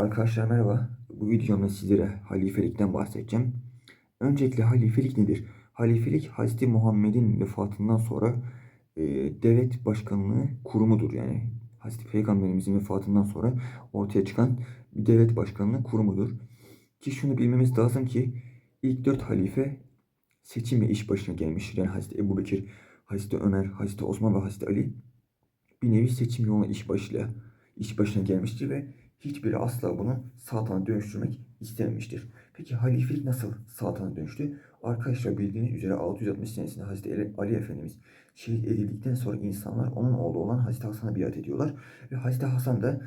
Arkadaşlar merhaba. Bu videomda sizlere halifelikten bahsedeceğim. Öncelikle halifelik nedir? Halifelik Hazreti Muhammed'in vefatından sonra e, devlet başkanlığı kurumudur. Yani Hazreti Peygamberimizin vefatından sonra ortaya çıkan bir devlet başkanlığı kurumudur. Ki şunu bilmemiz lazım ki ilk dört halife seçim ve iş başına gelmiştir. Yani Hazreti Ebu Bekir, Hazreti Ömer, Hazreti Osman ve Hazreti Ali bir nevi seçim yoluna iş başıyla iş başına gelmiştir ve hiçbiri asla bunu saltana dönüştürmek istememiştir. Peki halifelik nasıl saltana dönüştü? Arkadaşlar bildiğiniz üzere 660 senesinde Hazreti Ali, Efendimiz şehit edildikten sonra insanlar onun oğlu olan Hazreti Hasan'a biat ediyorlar. Ve Hazreti Hasan da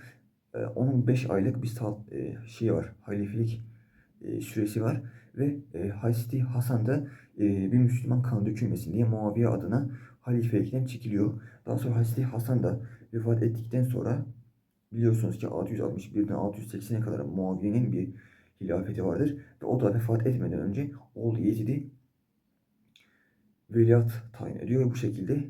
e, onun 5 aylık bir salt, e, şey var, halifelik e, süresi var. Ve e, Hazreti Hasan da e, bir Müslüman kan dökülmesin diye Muaviye adına halifelikten çekiliyor. Daha sonra Hazreti Hasan da vefat ettikten sonra biliyorsunuz ki 661'den 680'e kadar Muaviye'nin bir hilafeti vardır. Ve o da vefat etmeden önce oğlu Yezid'i veliaht tayin ediyor ve bu şekilde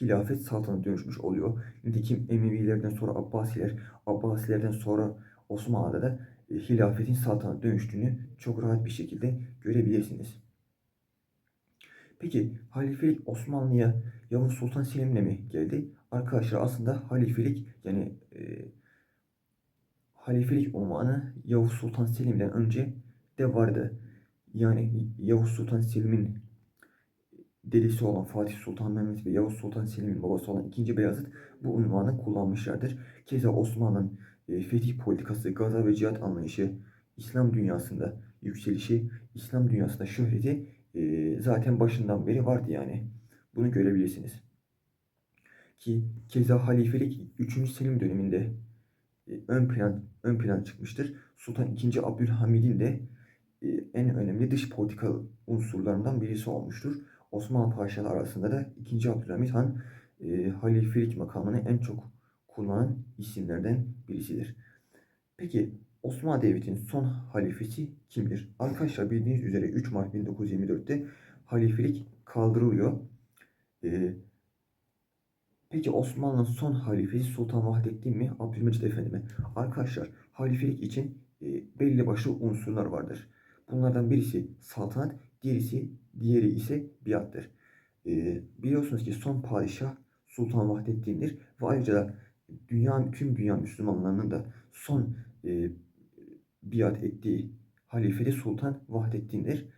hilafet saltanat dönüşmüş oluyor. Nitekim Emevilerden sonra Abbasiler, Abbasilerden sonra Osmanlı'da da e, hilafetin saltanat dönüştüğünü çok rahat bir şekilde görebilirsiniz. Peki halifelik Osmanlı'ya Yavuz Sultan Selim'le mi geldi? Arkadaşlar aslında halifelik yani e, halifelik unvanı Yavuz Sultan Selim'den önce de vardı. Yani Yavuz Sultan Selim'in dedesi olan Fatih Sultan Mehmet ve Yavuz Sultan Selim'in babası olan 2. Beyazıt bu unvanı kullanmışlardır. Keza Osmanlı'nın e, fetih politikası, gaza ve cihat anlayışı, İslam dünyasında yükselişi, İslam dünyasında şöhreti zaten başından beri vardı yani. Bunu görebilirsiniz. Ki keza halifelik 3. Selim döneminde ön plan ön plan çıkmıştır. Sultan II. Abdülhamid'in de en önemli dış politika unsurlarından birisi olmuştur. Osmanlı paşaları arasında da 2. Abdülhamid Han e, halifelik makamını en çok kullanan isimlerden birisidir. Peki Osmanlı Devleti'nin son halifesi kimdir? Arkadaşlar bildiğiniz üzere 3 Mart 1924'te halifelik kaldırılıyor. Ee, peki Osmanlı'nın son halifesi Sultan Vahdettin mi? Abdülmecit Efendi mi? Arkadaşlar halifelik için e, belli başlı unsurlar vardır. Bunlardan birisi saltanat, diğerisi, diğeri ise biattır. E, biliyorsunuz ki son padişah Sultan Vahdettin'dir ve ayrıca da dünya, tüm dünya Müslümanlarının da son e, biat ettiği halife de Sultan Vahdettin'dir.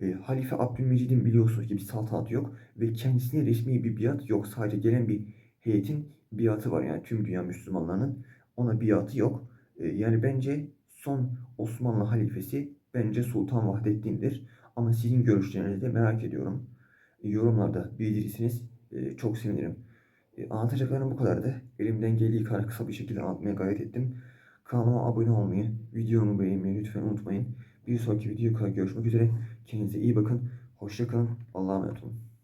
E, halife Abdülmecid'in biliyorsunuz ki bir saltanatı yok ve kendisine resmi bir biat yok. Sadece gelen bir heyetin biatı var yani tüm dünya Müslümanlarının ona biatı yok. E, yani bence son Osmanlı halifesi bence Sultan Vahdettin'dir. Ama sizin görüşlerinizi de merak ediyorum. E, yorumlarda bildirirsiniz. E, çok sevinirim. E, anlatacaklarım bu kadardı. Elimden geldiği kadar kısa bir şekilde anlatmaya gayret ettim. Kanalıma abone olmayı, videomu beğenmeyi lütfen unutmayın. Bir sonraki videoda görüşmek üzere. Kendinize iyi bakın. Hoşça kalın. Allah'a emanet olun.